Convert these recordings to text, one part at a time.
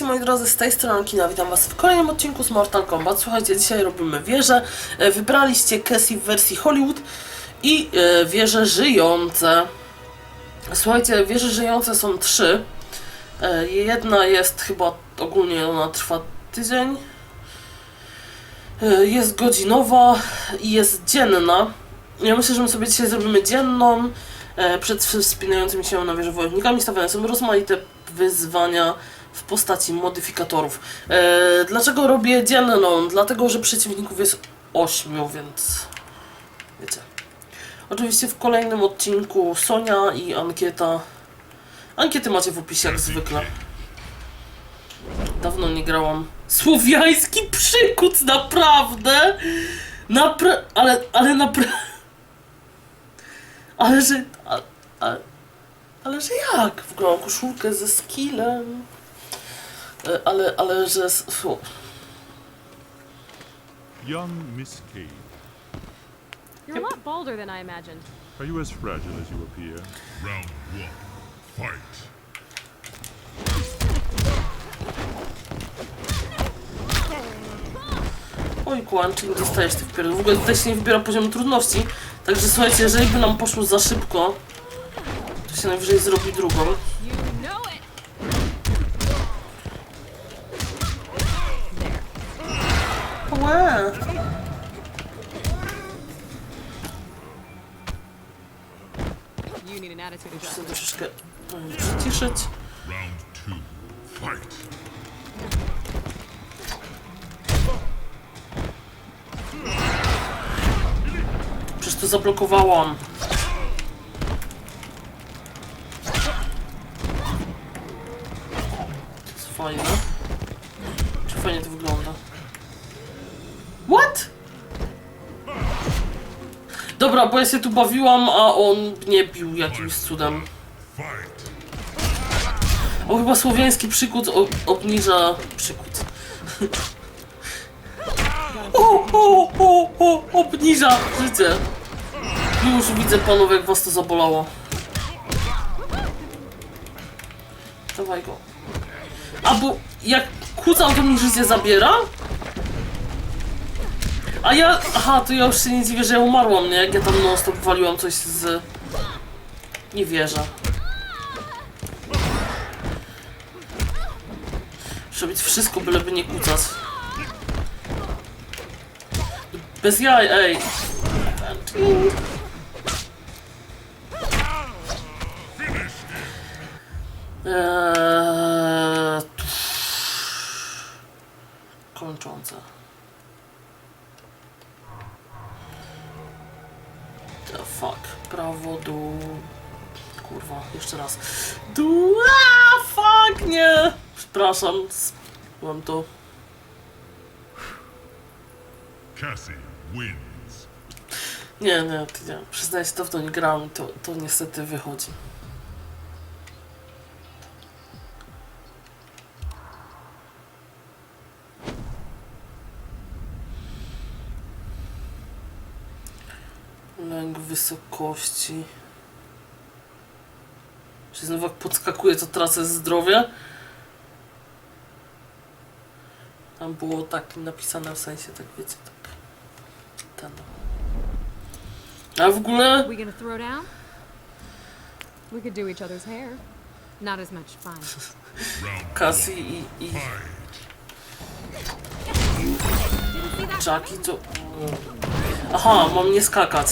witajcie moi drodzy, z tej strony Kina, witam was w kolejnym odcinku z Mortal Kombat. Słuchajcie, dzisiaj robimy wieże. E, Wybraliście Cassie w wersji Hollywood i e, wieże żyjące. Słuchajcie, wieże żyjące są trzy. E, Jedna jest chyba, ogólnie ona trwa tydzień. Jest godzinowa i jest dzienna. Ja myślę, że my sobie dzisiaj zrobimy dzienną. Przed wspinającymi się na wieżę wojownikami stawiane są rozmaite wyzwania w postaci modyfikatorów. E, dlaczego robię dzienną? Dlatego, że przeciwników jest 8, więc wiecie. Oczywiście w kolejnym odcinku Sonia i Ankieta. Ankiety macie w opisie jak zwykle. Dawno nie grałam. Słowiański przykuc, naprawdę! Napra... Ale, ale naprawdę... Ale że... Ale, ale, ale że jak? W ogóle mam koszulkę ze skillem. E, Ale, ale że... fu. Young Miss Cade, You're a lot bolder than I imagined. are you as fragile as you appear? Round one, fight. Oj, Kłan, czyli dostajesz tych pierdół. W ogóle tutaj się nie wybiera poziomu trudności. Także słuchajcie, jeżeli by nam poszło za szybko, to się najwyżej zrobi drugą. Chcę adjustment. troszeczkę mm, przyciszyć. Round two, fight. Przecież to zablokowałam. Ja się tu bawiłam, a on mnie bił jakimś cudem. O, chyba słowiański przykład o, obniża przykład. O, o, o, o, obniża życie. Już widzę panowie, jak was to zabolało. Dawaj go. A bo jak kłócam, to mi życie zabiera? A ja... Aha, to ja już się nie dziwię, że ja umarłam, nie? Jak ja tam non stop waliłam coś z... Nie wierzę. Muszę robić wszystko, byleby nie kłócać. Bez jaj, ej. Eee, tu. Kończące. The fuck. Prawo, dół. Kurwa, jeszcze raz. Dół. A, fuck, nie. Przepraszam. Mam to. Cassie wins. Nie, nie, nie. Przyznaję się, to w to nie grałem to, to niestety wychodzi. Lęk wysokości. Czy znowu jak podskakuje, to tracę zdrowie? Tam było tak napisane w sensie, tak wiecie, tak. Ten. A w ogóle We gonna throw down? We could do each other's hair. Not as much fun. Round Cassie i, i. Jackie to... Aha, mam nie skakać.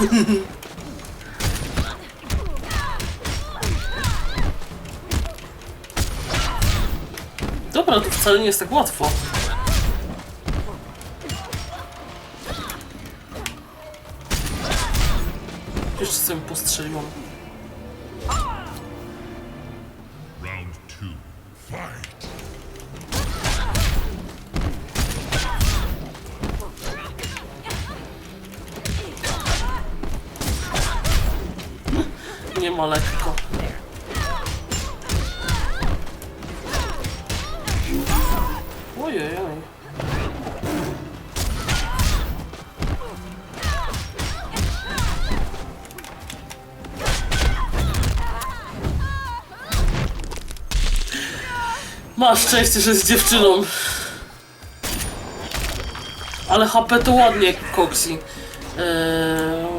Dobra, to wcale nie jest tak łatwo. Jeszcze sobie postrzeliłam. Lekko. Oj, Oj, oj, oj. Masz szczęście, że z dziewczyną. Ale HP to ładnie, Koksi. Eee,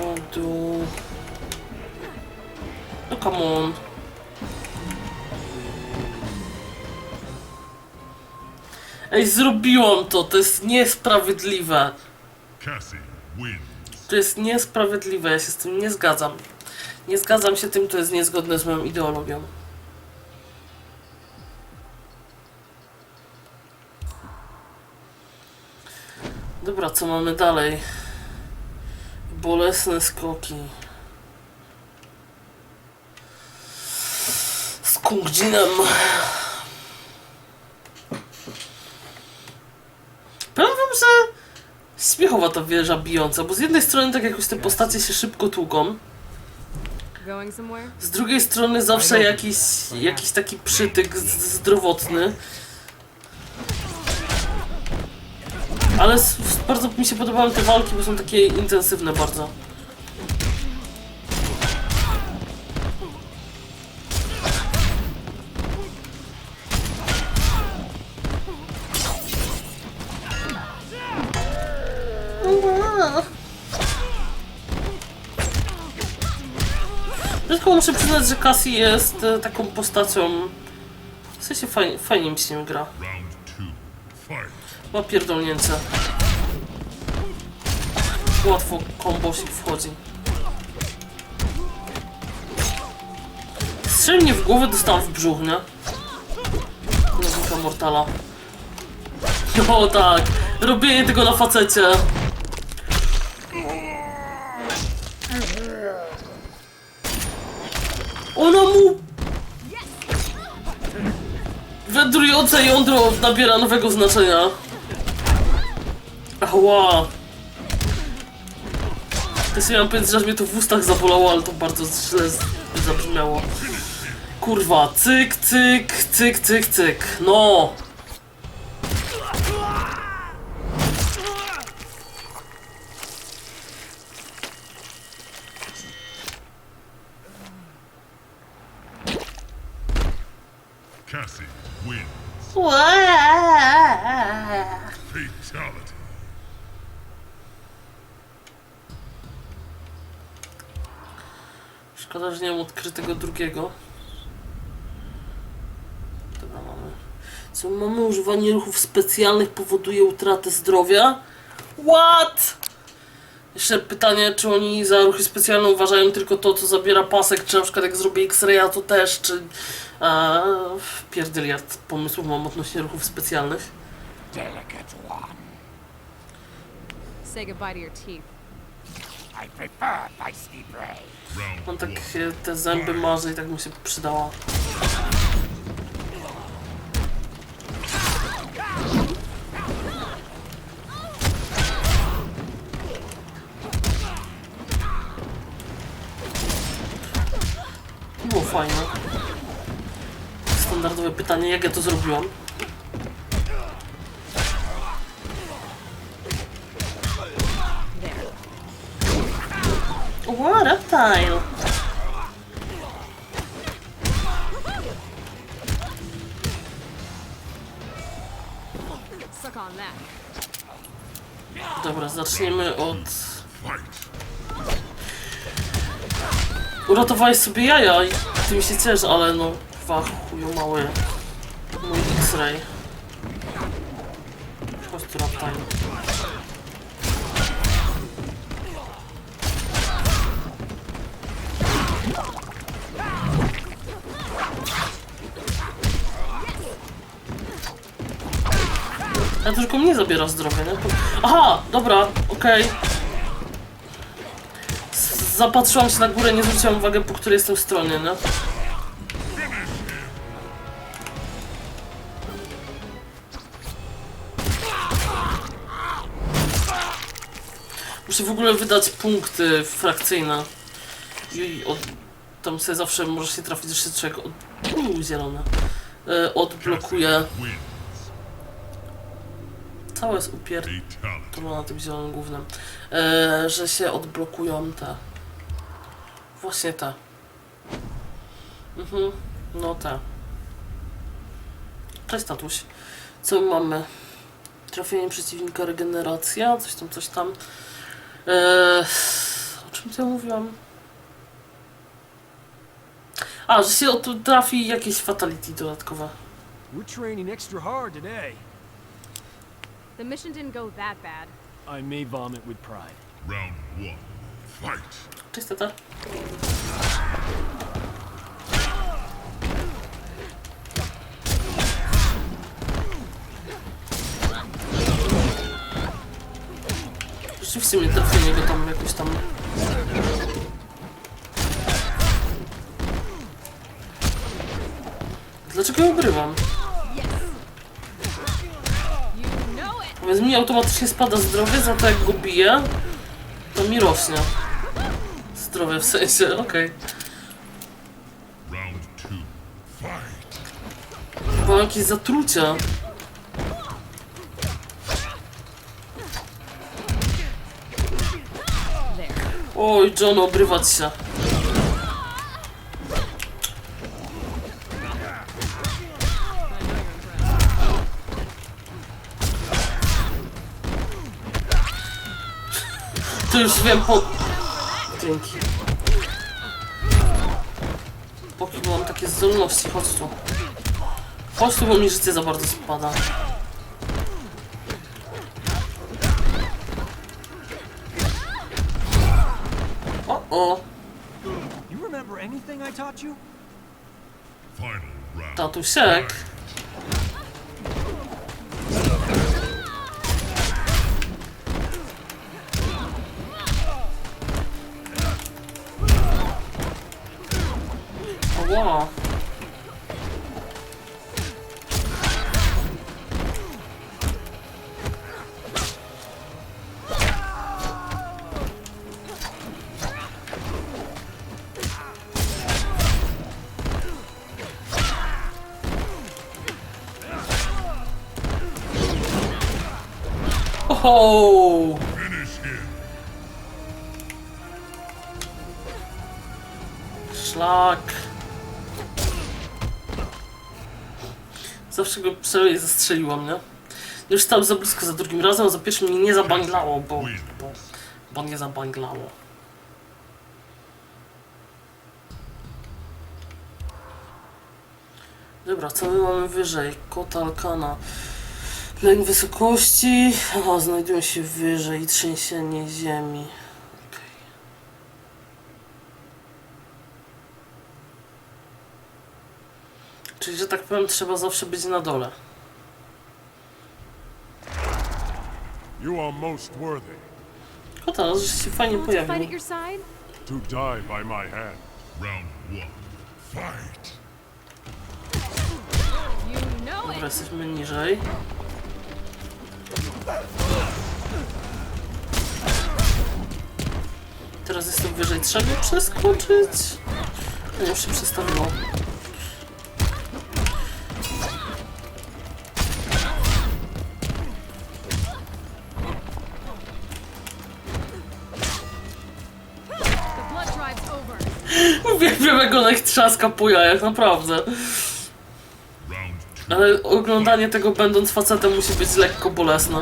come on. Ej, zrobiłam to, to jest niesprawiedliwe. To jest niesprawiedliwe, ja się z tym nie zgadzam. Nie zgadzam się tym, to jest niezgodne z moją ideologią. Dobra, co mamy dalej? Bolesne skoki. Kungdzinem. Powiem wam, że śmiechowa ta wieża bijąca, bo z jednej strony tak jakoś te postacie się szybko tłuką, z drugiej strony zawsze jakiś, jakiś taki przytyk zdrowotny. Ale bardzo mi się podobały te walki, bo są takie intensywne bardzo. Tylko muszę przyznać, że Cassie jest e, taką postacią. W sensie fajnie, fajnie mi się nim gra. Ma pierdolnięcie. Łatwo kombosik wchodzi. Strzeli mnie w głowę, dostałam w brzuch, nie? Nowika Mortala. No tak, robienie tego na facecie. Ona mu... Wędrujące jądro nabiera nowego znaczenia. Ała. To sobie mam powiedzieć, że mnie to w ustach zabolało, ale to bardzo źle zabrzmiało. Kurwa, cyk, cyk, cyk, cyk, cyk. No! Cassie wins. Fatality. Że nie mam odkrytego drugiego. Dobra, mamy. Co mamy? Używanie ruchów specjalnych powoduje utratę zdrowia? What? Jeszcze pytanie, czy oni za ruchy specjalne uważają tylko to, co zabiera pasek, czy na przykład jak zrobię X-raya, to też, czy... A, pierdyliard pomysłów mam odnośnie ruchów specjalnych. Delicate one. Say goodbye to your teeth. I prefer feisty prey. On tak te zęby marzy i tak mu się przydała. Było fajne. Standardowe pytanie, jak ja to zrobiłam? What that. Dobra, zaczniemy od... Uratowałeś sobie jaja i ty mi się ciesz, ale no, dwa chuju mały mój X-ray. Chodź tu raptaj. A tylko mnie zabiera zdrowie, nie? Aha, dobra, okej. Z- Zapatrzyłam się na górę, nie zwróciłam uwagi, po której jestem stronie, nie? Muszę w ogóle wydać punkty frakcyjne. I od, tam sobie zawsze może się trafić jeszcze czego. Uuu, zielone. E, odblokuję Wins. Całe jest upier... Fatality. To było na tym zielonym głównym. E, że się odblokują te. Właśnie te. Mhm. No te. Cześć tatuś. Co my mamy? Trafienie przeciwnika, regeneracja, coś tam, coś tam. E, o czym to ja mówiłam? A, że się od- trafi jakieś fatality dodatkowe. We're training extra hard today. The mission didn't go that bad. I may vomit with pride. Round one. Fight. Cześć tata. Rzeczywiście mnie trafienie go tam jakoś tam... Dlaczego ja ugrywam? Więc mi automatycznie spada zdrowie, za to jak go biję, to mi rośnie. Zdrowie w sensie, okej. Fight. Chyba jakieś zatrucia. Oj, John, obrywać się. To już wiem po... Dzięki. Póki mam takie zdolności, chodź tu. Chodź tu, bo mi życie za bardzo spada. O, o. You 忘了 Zawsze go przynajmniej zastrzeliłam, nie? Już stałem za blisko za drugim razem, a za pierwszym mnie nie zabanglało, bo... bo, bo nie zabanglało. Dobra, co my mamy wyżej? Kota Alkana. Lęk wysokości. Aha, znajdują się wyżej. Trzęsienie ziemi. Okej. Czyli, że tak powiem, trzeba zawsze być na dole. You are most worthy Kota, że się fajnie pojawił. to die by my hand. Round one. Fight. You know Dobra, jesteśmy niżej. Teraz jestem wyżej. Trzeba przeskoczyć. No już się przestawiło. Trzaska po jajach, naprawdę. Ale oglądanie tego będąc facetem musi być lekko bolesne.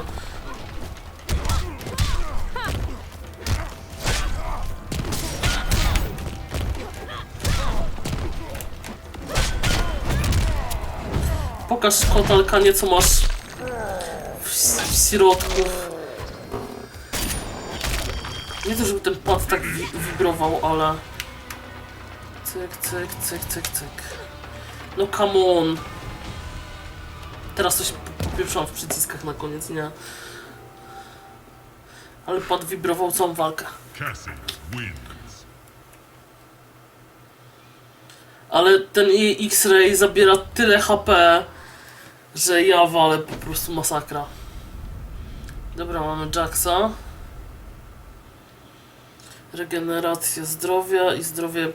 Pokaż kotalka nieco masz w, w środku. Nie to, żeby ten pad tak wi wibrował, ale... Cyk, cyk, cyk, cyk, cyk. No come on. Teraz coś po- popieprzam w przyciskach na koniec, nie? Ale pad wibrował całą walkę. Ale ten X-Ray zabiera tyle HP, że ja walę po prostu masakra. Dobra, mamy Jacksa. Regeneracja zdrowia i zdrowie...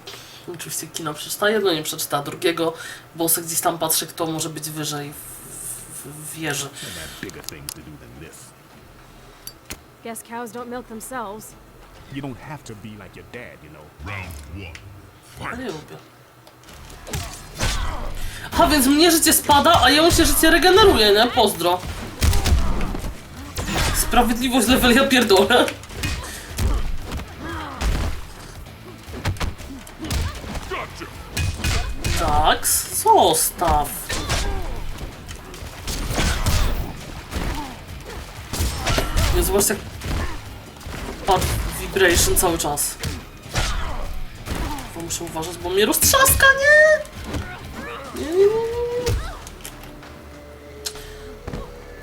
Oczywiście kina przeczyta jedno, nie przeczyta drugiego, bo se gdzieś tam patrzy, kto może być wyżej w, w, w wieży. this. Guess cows don't milk themselves. You don't have to be like your dad, you know. Round one. A Fight. nie lubię. A więc mnie życie spada, a jemu się życie regeneruje, nie? Pozdro. Sprawiedliwość level ja pierdolę. Tak, zostaw. Nie zobacz jak vibration cały czas. Bo muszę uważać, bo mnie roztrzaska, nie! Nie, nie, nie, nie.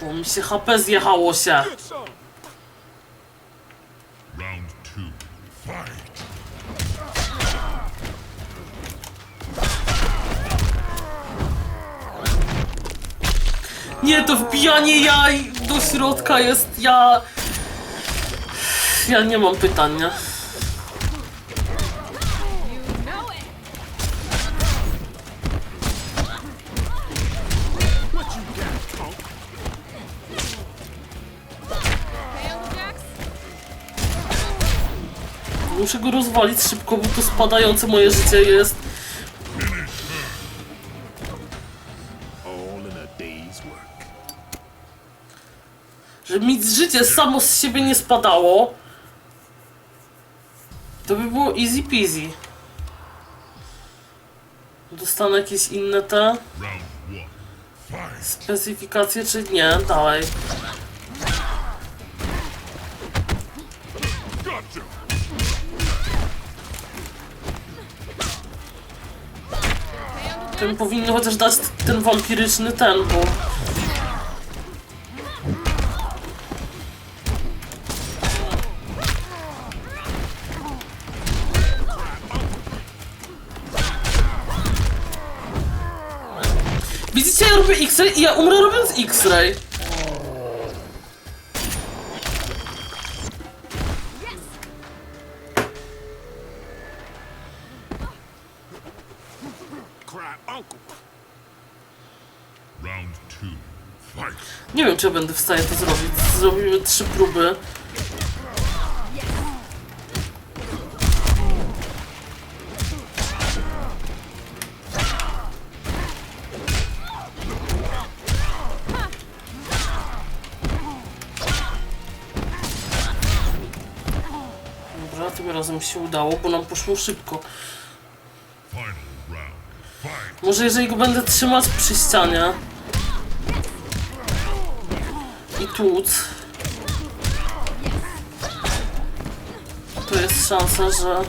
Bo mi się HP zjechało się. Round two. Fight. Nie, to wbijanie jaj do środka jest, ja... Ja nie mam Jax. Muszę go rozwalić szybko, bo to spadające moje życie jest. Życie samo z siebie nie spadało. To by było easy peasy. Dostanę jakieś inne te specyfikacje, czy nie? Dalej. Tym powinno chociaż dać ten wampiryczny ten, bo... X-ray i ja umrę robiąc X-ray. Nie wiem, czy ja będę w stanie to zrobić. Zrobimy trzy próby. Razem się udało, bo nam poszło szybko. Może jeżeli go będę trzymać przy ścianie i tłuc, to jest szansa, że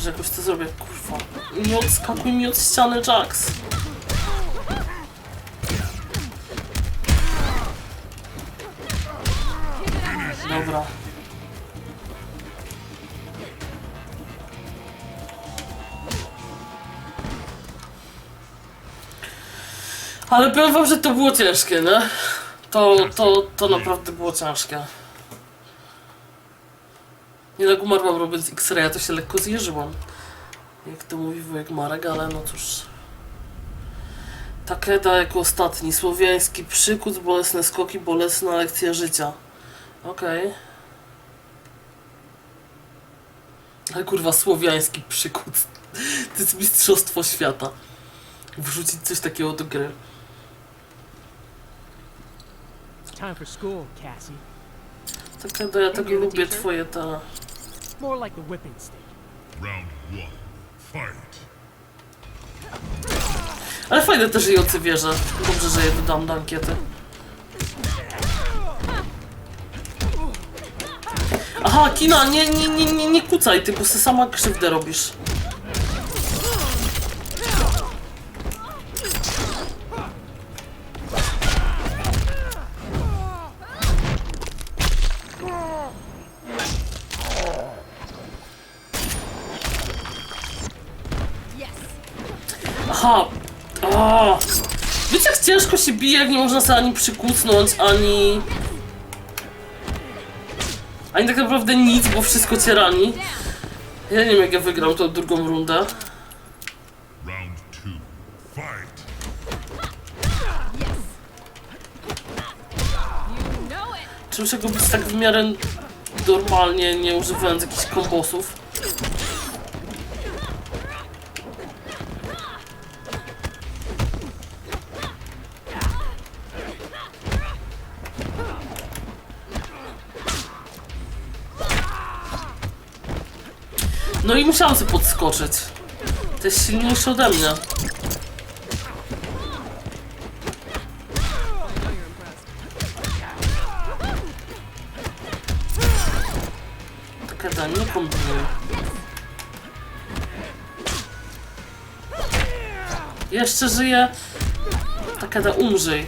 że jakoś to zrobię, kurwa. Nie odskakuj mi od ściany, Jax. Dobra. Ale powiem wam, że to było ciężkie, nie? To, to, to naprawdę było ciężkie. Nie tak umarłam robiąc X-raya, to się lekko zjeżyłam. Jak to mówi wujek Marek, ale no cóż. Takeda jako ostatni. Słowiański przykuc, bolesne skoki, bolesna lekcja życia. Okej. Ale kurwa, słowiański przykuc. To jest mistrzostwo świata. Wrzucić coś takiego do gry. Time for school, Cassie. Takeda, ja tak lubię twoje te... More like the whipping stick. Round one. Fight. Ale fajne te żyjące wieże. Dobrze, że je dodam do ankiety. Aha, Kina, nie, nie, nie, nie, nie kucaj ty, bo se sama krzywdę robisz. Aha! A. Wiecie jak ciężko się bije, jak nie można sobie ani przykucnąć, ani... Ani tak naprawdę nic, bo wszystko cię rani. Ja nie wiem jak ja wygram tą drugą rundę. Czy muszę go bić tak w miarę normalnie, nie używając jakichś kombosów? No i musiałam sobie podskoczyć. To jest silniejszy ode mnie. Impressed. Takeda, nie kombinuj. Jeszcze żyje. Takeda, umrzyj.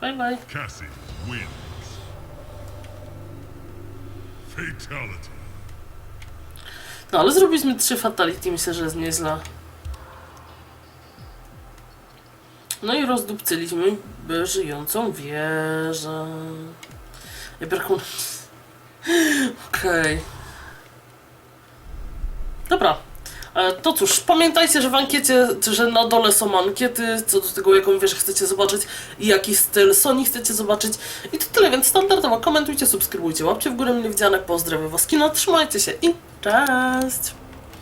Bye bye. Cassie wins. Fatality. No ale zrobiliśmy trzy fatality, myślę, że jest nieźle. No i rozdupcyliśmy żyjącą wieżę. Brakło... Okej. Dobra. E, To cóż, pamiętajcie, że w ankiecie, że na dole są ankiety co do tego, jaką wieżę chcecie zobaczyć i jaki styl Sony chcecie zobaczyć. I to tyle, więc standardowo komentujcie, subskrybujcie, łapcie w górę mile widziane, pozdrawiam was kino, trzymajcie się i cześć!